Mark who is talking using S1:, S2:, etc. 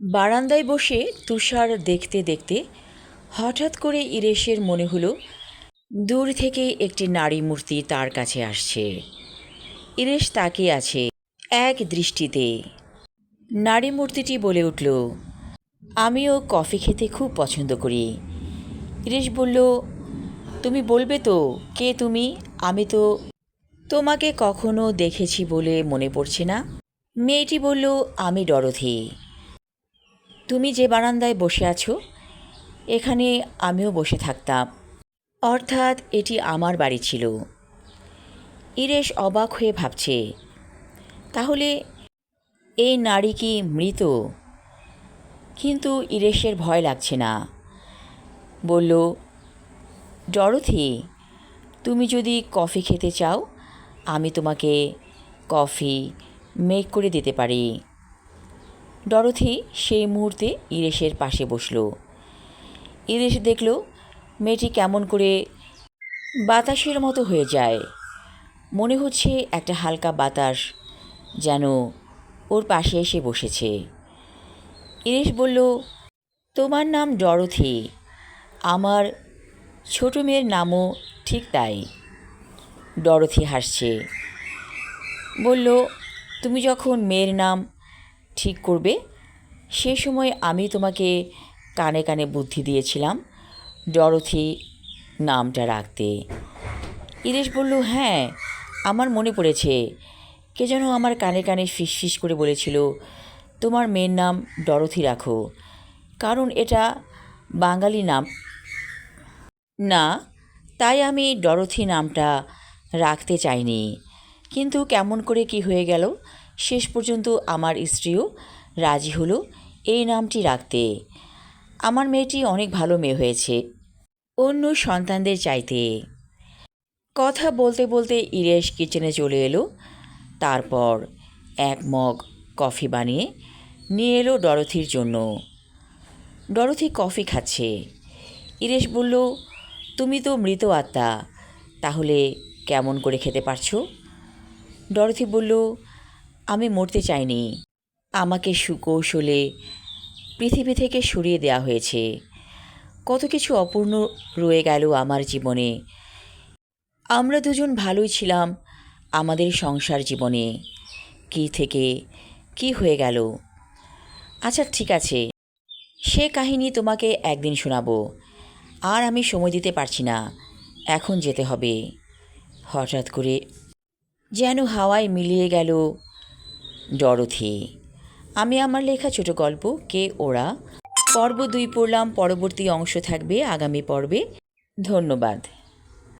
S1: বারান্দায় বসে তুষার দেখতে দেখতে হঠাৎ করে ইরেশের মনে হলো, দূর থেকে একটি নারী মূর্তি তার কাছে আসছে। ইরেশ তাকে আছে এক দৃষ্টিতে। নারী মূর্তিটি বলে উঠল, আমিও কফি খেতে খুব পছন্দ করি। ইরেশ বলল, তুমি বলবে তো, কে তুমি? আমি তো তোমাকে কখনো দেখেছি বলে মনে পড়ছে না? মেয়েটি বলল, আমি ডরথি। তুমি যে বারান্দায় বসে আছো, এখানে আমিও বসে থাকতাম। অর্থাৎ এটি আমার বাড়ি ছিল। ইরেশ অবাক হয়ে ভাবছে, তাহলে এই নারী কি মৃত? কিন্তু ইরেশের ভয় লাগছে না। বলল, ডরথি, তুমি যদি কফি খেতে চাও, আমি তোমাকে কফি মেক করে দিতে পারি। ডরথি সেই মুহূর্তে ইরেশের পাশে বসল। ইরেশ দেখল, মেয়েটি কেমন করে বাতাসের মতো হয়ে যায়। মনে হচ্ছে একটা হালকা বাতাস যেন ওর পাশে এসে বসেছে। ইরেশ বলল, তোমার নাম ডরথি। আমার ছোট মেয়ের নামও ঠিক তাই। ডরথি হাসছে। বলল, তুমি যখন মেয়ের নাম ঠিক করবে। সে সময় আমি তোমাকে কানে কানে বুদ্ধি দিয়েছিলাম, ডরথি নামটা রাখতে। ইরেশ বলল হ্যাঁ আমার মনে পড়েছে। কে যেন আমার কানে কানে ফিসফিস করে বলেছিল, তোমার মেয়ের নাম ডরথি রাখো। কারণ এটা বাঙালি নাম না, তাই আমি ডরথি নামটা রাখতে চাইনি। কিন্তু কেমন করে কি হয়ে গেল শেষ পর্যন্ত আমার স্ত্রীও রাজি হলো এই নামটি রাখতে। আমার মেয়েটি অনেক ভালো মেয়ে হয়েছে। অন্য সন্তানদের চাইতে। কথা বলতে বলতে ইরেশ কিচেনে চলে এলো। তারপর এক মগ কফি বানিয়ে নিয়ে এলো ডরথির জন্য। ডরথি কফি খাচ্ছে। ইরেশ বলল, তুমি তো মৃত আত্মা, তাহলে কেমন করে খেতে পারছ? ডরথি বলল আমি মরতে চাইনি। আমাকে সুকৌশলে পৃথিবী থেকে সরিয়ে দেওয়া হয়েছে। কত কিছু অপূর্ণ রয়ে গেল আমার জীবনে। আমরা দুজন ভালোই ছিলাম আমাদের সংসার জীবনে। কি থেকে কি হয়ে গেল? আচ্ছা ঠিক আছে। সে কাহিনী তোমাকে একদিন শোনাবো। আর আমি সময় দিতে পারছি না। এখন যেতে হবে। হঠাৎ করে যেন হাওয়ায় মিলিয়ে গেল ডরথি। আমি আমার লেখা ছোট গল্প, কে ওরা? পর্ব দুই পড়লাম, পরবর্তী অংশ থাকবে আগামী পর্বে। ধন্যবাদ।